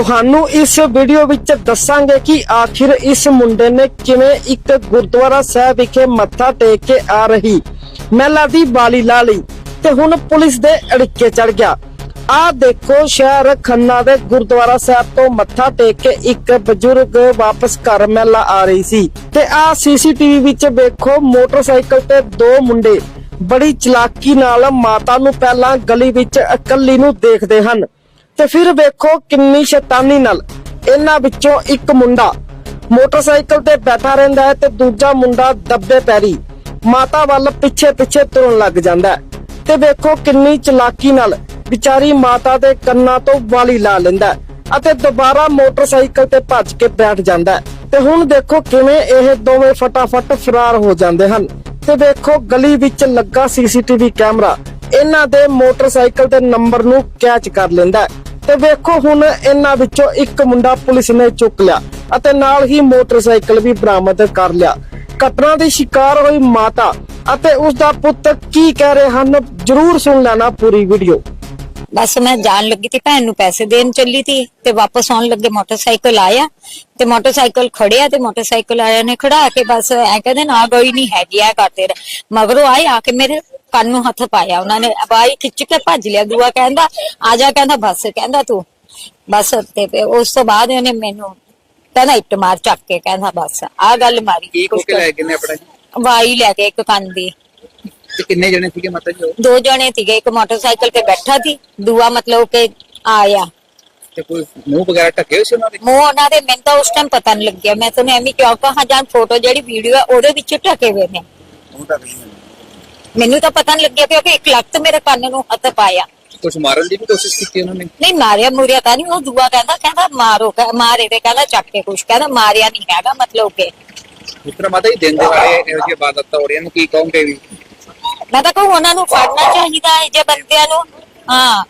ਤੁਹਾਨੂੰ ਇਸ ਵੀਡੀਓ ਵਿੱਚ ਦੱਸਾਂਗੇ ਕਿ ਆਖਿਰ ਇਸ ਮੁੰਡੇ ਨੇ ਕਿਵੇਂ ਇੱਕ ਗੁਰਦੁਆਰਾ ਸਾਹਿਬ ਵਿਖੇ ਮੱਥਾ ਟੇਕ ਕੇ ਆ ਰਹੀ ਮਹਿਲਾ ਦੀ ਬਾਲੀ ਲਾ ਲਈ ਤੇ ਹੁਣ ਪੁਲਿਸ ਦੇ ਅੜਿੱਕੇ ਚੜ ਗਿਆ। ਆ ਦੇਖੋ ਸ਼ਹਿਰ ਖੰਨਾ ਦੇ ਗੁਰਦੁਆਰਾ ਸਾਹਿਬ ਤੋਂ ਮੱਥਾ ਟੇਕ ਕੇ ਇੱਕ ਬਜ਼ੁਰਗ ਵਾਪਸ ਘਰ ਮਹਿਲਾ ਆ ਰਹੀ ਸੀ ਤੇ ਆ ਸੀਸੀਟੀਵੀ ਵਿੱਚ ਵੇਖੋ ਮੋਟਰਸਾਈਕਲ ਤੇ ਦੋ ਮੁੰਡੇ ਬੜੀ ਚਲਾਕੀ ਨਾਲ ਮਾਤਾ ਨੂੰ ਪਹਿਲਾਂ ਗਲੀ ਵਿੱਚ ਇਕੱਲੀ ਨੂੰ ਦੇਖਦੇ ਹਨ। ਤੇ ਫਿਰ ਵੇਖੋ ਕਿੰਨੀ ਸ਼ੈਤਾਨੀ ਨਾਲ ਇਹਨਾਂ ਵਿੱਚੋਂ ਇੱਕ ਮੁੰਡਾ ਮੋਟਰਸਾਈਕਲ ਤੇ ਬੈਠਾ ਰਹਿੰਦਾ ਹੈ ਤੇ ਦੂਜਾ ਮੁੰਡਾ ਦੱਬੇ ਪੈਰੀ ਮਾਤਾ ਵੱਲ ਪਿੱਛੇ ਪਿੱਛੇ ਤੁਰਨ ਲੱਗ ਜਾਂਦਾ ਤੇ ਵੇਖੋ ਕਿੰਨੀ ਚਲਾਕੀ ਨਾਲ ਵਿਚਾਰੀ ਮਾਤਾ ਦੇ ਕੰਨਾਂ ਤੋਂ ਵਾਲੀ ਲਾ ਲੈਂਦਾ ਅਤੇ ਦੁਬਾਰਾ ਮੋਟਰਸਾਈਕਲ ਤੇ ਭੱਜ ਕੇ ਬੈਠ ਜਾਂਦਾ ਹੈ। ਤੇ ਹੁਣ ਦੇਖੋ ਕਿਵੇਂ ਇਹ ਦੋਵੇਂ ਫਟਾਫਟ ਫਰਾਰ ਹੋ ਜਾਂਦੇ ਹਨ। ਤੇ ਵੇਖੋ ਗਲੀ ਵਿੱਚ ਲੱਗਾ ਸੀਸੀਟੀਵੀ ਕੈਮਰਾ। ਇਹਨਾਂ ਦੇ ਮੋਟਰਸਾਈਕਲ ਦੇ ਨੰਬਰ ਨੂੰ ਕੈਚ ਕਰ ਲੈਂਦਾ ਤੇ ਵੇਖੋ ਹੁਣ ਇਹਨਾਂ ਵਿੱਚੋਂ ਇੱਕ ਮੁੰਡਾ ਪੁਲਿਸ ਨੇ ਚੁੱਕ ਲਿਆ ਅਤੇ ਨਾਲ ਹੀ ਮੋਟਰਸਾਈਕਲ ਵੀ ਬਰਾਮਦ ਕਰ ਲਿਆ। ਘਟਨਾ ਦੀ ਸ਼ਿਕਾਰ ਹੋਈ ਮਾਤਾ ਅਤੇ ਉਸ ਦਾ ਪੁੱਤ ਕੀ ਕਹਿ ਰਹੇ ਹਨ? ਜਰੂਰ ਸੁਣ ਲੈਣਾ ਪੂਰੀ ਵੀਡੀਓ। ਬਸ ਮੈਂ ਜਾਣ ਲੱਗੀ ਸੀ, ਭੈਣ ਨੂੰ ਪੈਸੇ ਦੇਣ ਚੱਲੀ ਸੀ ਤੇ ਵਾਪਸ ਆਉਣ ਲੱਗੇ, ਮੋਟਰਸਾਈਕਲ ਆਇਆ ਤੇ ਮੋਟਰਸਾਈਕਲ ਖੜਿਆ ਤੇ ਮੋਟਰਸਾਈਕਲ ਆਇਆ ਨੇ ਖੜਾ ਕੇ ਬਸ ਐ ਕਹਿੰਦੇ ਨਾ ਗਈ ਨਹੀਂ ਹੈਗੀ ਆ ਕਰਦੇ ਮਗਰੋਂ ਆਏ, ਆ ਕੇ ਮੇਰੇ ਕੰਨ ਨੂੰ ਹੱਥ ਪਾਇਆ ਉਹਨਾਂ ਨੇ ਬਾਈ ਖਿੱਚ ਕੇ ਭੱਜ ਲਿਆ ਦੂਆ ਕਹਿੰਦਾ ਆ ਜਾ ਕਹਿੰਦਾ ਬਸ ਕਹਿੰਦਾ ਤੂੰ ਬਸ ਤੇ ਫਿਰ ਉਸ ਤੋਂ ਬਾਅਦ ਉਹਨੇ ਮੈਨੂੰ ਕਹਿੰਦਾ ਇੱਟ ਮਾਰ ਚੱਕ ਕੇ ਕਹਿੰਦਾ ਬਸ ਆ ਗੱਲ ਮਾਰੀ। ਕੀ ਖੋ ਕੇ ਲੈ ਗਏ ਨੇ ਆਪਣਾ? ਜੀ? ਵਾਈ ਲੈ ਕੇ ਇੱਕ ਕੰਨ ਦੀ। ਤੇ ਕਿੰਨੇ ਜਣੇ ਸੀਗੇ ਮਾਤਾ ਜੀ ਉਹ? ਦੋ ਜਣੇ ਸੀਗੇ ਇੱਕ ਮੋਟਰਸਾਈਕਲ ਤੇ ਬੈਠਾ ਸੀ ਦੂਆ ਮਤਲਬ ਕਿ ਆਇਆ। ਤੇ ਕੋਈ ਮੂੰਹ ਵਗੈਰਾ ਢੱਕੇ ਹੋਏ ਸੀ ਉਹਨਾਂ ਦੇ? ਮੂੰਹ ਉਹਨਾਂ ਦੇ ਮੈਨੂੰ ਤਾਂ ਉਸ ਟਾਈਮ ਪਤਾ ਨਹੀਂ ਲੱਗਿਆ। ਮੈਂ ਤੁਹਾਨੂੰ ਐਵੇਂ ਕਿਉਂ ਕਹਾਂ ਜਾਂ ਫੋਟੋ ਜਿਹੜੀ ਵੀਡੀਓ ਹੈ ਉਹਦੇ ਵਿੱਚ ਢਕੇ ਹੋਏ ਨੇ। ਮੂੰਹ ਢੱਕ ਨਹੀਂ ਮੈਨੂੰ ਤਾਂ ਪਤਾ ਨਹੀਂ ਲੱਗਿਆ ਕਿਉਂਕਿ ਇੱਕ ਲੱਤ ਮੇਰੇ ਕੰਨ ਨੂੰ ਹੱਥ ਪਾਇਆ। ਕੁਝ ਮਾਰਨ ਦੀ ਵੀ ਕੋਸ਼ਿਸ਼ ਕੀਤੀ ਉਹਨਾਂ ਨੇ? ਨਹੀਂ ਮਾਰਿਆ ਮੁਰਿਆ ਤਾਂ ਨਹੀਂ ਉਹ ਦੂਆ ਕਹਿੰਦਾ ਕਹਿੰਦਾ ਮਾਰੋ ਮਾਰੇ ਤੇ ਕਹਿੰਦਾ ਚੱਕ ਕੇ ਕੁਛ ਕਹਿੰਦਾ ਮਾਰਿਆ ਨਹੀਂ ਹੈਗਾ ਮਤਲਬ ਕਿ। ਤਰ੍ਹਾਂ ਮਾਤਾ ਜੀ ਦਿਨ ਦੇ ਵਾਲੇ ਇਹੋ ਜਿਹੀ ਇਬਾਦਤਾਂ ਹੋ ਰਹੀਆਂ ਨੂੰ ਕੀ ਕਹੋਗੇ ਵੀ? ਮੈਂ ਤਾਂ ਕਹੂੰ ਉਹਨਾਂ ਨੂੰ ਫੜਨਾ ਚਾਹੀਦਾ ਹੈ ਜੇ ਬੰਦਿਆਂ ਨੂੰ ਹਾਂ।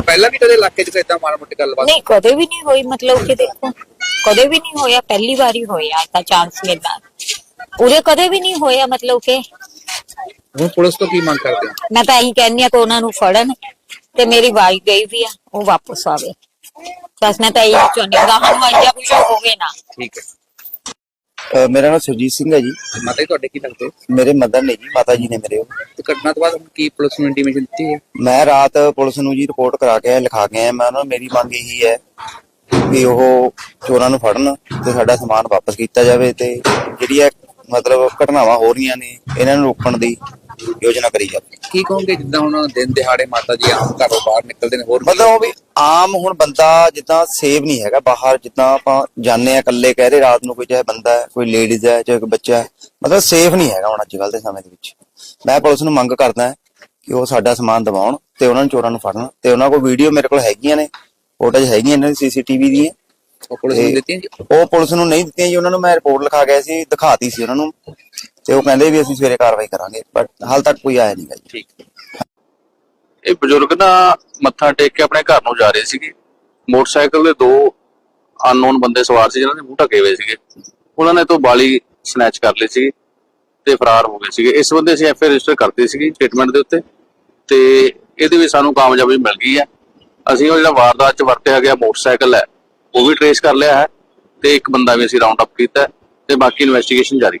ਪਹਿਲਾਂ ਵੀ ਕਦੇ ਇਲਾਕੇ 'ਚ ਇਦਾਂ ਮਾੜਾ ਮੋਟੀ ਗੱਲਬਾਤ? ਨਹੀਂ ਕਦੇ ਵੀ ਨਹੀਂ ਹੋਈ ਮਤਲਬ ਕਿ ਦੇਖੋ ਕਦੇ ਵੀ ਨਹੀਂ ਹੋਇਆ ਪਹਿਲੀ ਵਾਰੀ ਹੋਇਆ ਤਾਂ ਚਾਂਸ ਮਿਲਦਾ ਉਰੇ ਕਦੇ ਵੀ ਨਹੀਂ ਹੋਇਆ ਮਤਲਬ ਕਿ। ਹੁਣ ਪੁਲਿਸ ਤੋਂ ਕੀ ਮੰਗ ਕਰਦੇ ਹੋ? ਮੈਂ ਤਾਂ ਇਹੀ ਕਹਿੰਦੀ ਆ ਕਿ ਉਹਨਾਂ ਨੂੰ ਫੜਨ ਤੇ ਮੇਰੀ ਵਾਈ ਗਈ ਵੀ ਆ ਉਹ ਵਾਪਸ ਆਵੇ। ਬਸ ਮੈਂ ਤਾਂ ਇਹੀ ਚਾਹੁੰਦੀ ਹਾਂ ਗਾਹਾਂ ਨੂੰ ਕੁਝ ਹੋਵੇ ਨਾ। ਠੀਕ ਹੈ। ਮੇਰਾ ਨਾਮ ਸੁਰਜੀਤ ਸਿੰਘ ਹੈ ਜੀ। ਮਾਤਾ ਜੀ ਤੁਹਾਡੇ ਕੀ ਲੱਗਦੇ? ਮੇਰੇ ਮਦਰ ਨੇ ਜੀ ਮਾਤਾ ਜੀ ਨੇ ਮੇਰੇ ਉਹ। ਤੇ ਘਟਨਾ ਤੋਂ ਬਾਅਦ ਹੁਣ ਕੀ ਪੁਲਿਸ ਨੂੰ ਇੰਟੀਮੇਸ਼ਨ ਦਿੱਤੀ ਹੈ? ਮੈਂ ਰਾਤ ਪੁਲਿਸ ਨੂੰ ਜੀ ਰਿਪੋਰਟ ਕਰਾ ਕੇ ਆਇਆ, ਲਿਖਾ ਕੇ ਆਇਆ। ਮੈਂ ਉਹਨਾਂ ਨੂੰ ਮੇਰੀ ਮੰਗ ਇਹੀ ਹੈ ਕਿ ਉਹ ਚੋਰਾਂ ਨੂੰ ਫੜਨ ਤੇ ਸਾਡਾ ਸਮਾਨ ਵਾਪਸ ਕੀਤਾ ਜਾਵੇ ਤੇ ਜਿਹੜੀ ਇਹ ਮਤਲਬ ਘਟਨਾਵਾਂ ਹੋ ਰਹੀਆਂ ਨੇ ਇਹਨਾਂ ਨੂੰ ਰੋਕਣ ਦੀ ਯੋਜਨਾ ਕਰੀ ਜਾਵੇ ਕੀ ਕਹੋਗੇ ਜਿੱਦਾਂ ਹੁਣ ਦਿਨ ਦਿਹਾੜੇ ਮਾਤਾ ਜੀ ਆਮ ਘਰੋਂ ਬਾਹਰ ਨਿਕਲਦੇ ਨੇ ਹੋਰ ਮਤਲਬ ਉਹ ਵੀ ਆਮ ਹੁਣ ਬੰਦਾ ਜਿੱਦਾਂ ਸੇਵ ਨਹੀਂ ਹੈਗਾ ਬਾਹਰ ਜਿੱਦਾਂ ਆਪਾਂ ਜਾਣਦੇ ਆ ਇਕੱਲੇ ਕਹਿ ਰਹੇ ਰਾਤ ਨੂੰ ਕੋਈ ਚਾਹੇ ਬੰਦਾ ਹੈ ਕੋਈ ਲੇਡੀਜ਼ ਹੈ ਚਾਹੇ ਕੋਈ ਬੱਚਾ ਹੈ ਮਤਲਬ ਸੇਫ ਨਹੀਂ ਹੈਗਾ ਹੁਣ ਅੱਜ ਕੱਲ ਦੇ ਸਮੇਂ ਦੇ ਵਿੱਚ। ਮੈਂ ਪੁਲਿਸ ਨੂੰ ਮੰਗ ਕਰਦਾ ਹਾਂ ਕਿ ਉਹ ਸਾਡਾ ਸਮਾਨ ਦਿਵਾਉਣ ਤੇ ਉਹਨਾਂ ਨੂੰ ਚੋਰਾਂ ਨੂੰ ਫੜਨ ਤੇ ਉਹਨਾਂ ਕੋਲ ਵੀਡੀਓ ਮੇਰੇ ਕੋਲ ਹੈਗੀਆਂ ਨੇ ਫੋਟੋਜ਼ ਹੈਗੀਆਂ ਇਹਨਾਂ ਦੀ ਸੀਸੀਟੀਵੀ ਦੀਆਂ। ਉਹ ਪੁਲਿਸ ਨੂੰ ਦਿੱਤੀਆਂ ਜੀ? ਉਹ ਪੁਲਿਸ ਨੂੰ ਨਹੀਂ ਦਿੱਤੀਆਂ ਜੀ ਉਹਨਾਂ ਨੂੰ ਮੈਂ ਰਿਪੋਰਟ ਲਿਖਾ ਗਿਆ ਸੀ ਦਿਖਾਤੀ ਸੀ ਉਹਨਾਂ ਨੂੰ। ਤੇ ਉਹ ਕਹਿੰਦੇ ਵੀ ਅਸੀਂ ਸਵੇਰੇ ਕਾਰਵਾਈ ਕਰਾਂਗੇ ਬਟ ਹਾਲ ਤੱਕ ਕੋਈ ਆਇਆ ਨਹੀਂ ਗਾ ਜੀ। ਠੀਕ। ਇਹ ਬਜ਼ੁਰਗ ਨਾ ਮੱਥਾ ਟੇਕ ਕੇ ਆਪਣੇ ਘਰ ਨੂੰ ਜਾ ਰਹੇ ਸੀਗੇ। ਮੋਟਰਸਾਈਕਲ ਦੇ ਦੋ ਅਨਨੋਨ ਬੰਦੇ ਸਵਾਰ ਸੀ, ਜਿਨ੍ਹਾਂ ਨੇ ਮੂੰਹ ਢਕੇ ਹੋਏ ਸੀਗੇ। ਉਹਨਾਂ ਨੇ ਤੋਂ ਬਾਲੀ ਸਨੈਚ ਕਰ ਲਈ ਸੀ ਤੇ ਫਰਾਰ ਹੋ ਗਏ ਸੀਗੇ। ਇਸ ਬੰਦੇ ਅਸੀਂ ਐਫ ਰਜਿਸਟਰ ਕਰਤੀ ਸੀਗੀ ਸਟੇਟਮੈਂਟ ਦੇ ਉੱਤੇ ਤੇ ਇਹਦੇ ਵਿੱਚ ਸਾਨੂੰ ਕਾਮਯਾਬੀ ਮਿਲ ਗਈ ਹੈ। ਅਸੀਂ ਉਹ ਜਿਹੜਾ ਵਾਰਦਾਤ ਚ ਵਰਤਿਆ ਗਿਆ ਮੋਟਰਸਾਈਕਲ ਹੈ, ਉਹ ਵੀ ਟਰੇਸ ਕਰ ਲਿਆ ਹੈ ਤੇ ਇੱਕ ਬੰਦਾ ਵੀ ਅਸੀਂ ਰਾਉਂਡ ਅਪ ਕੀਤਾ ਹੈ ਤੇ ਬਾਕੀ ਇਨਵੈਸਟੀਗੇਸ਼ਨ ਜਾਰੀ।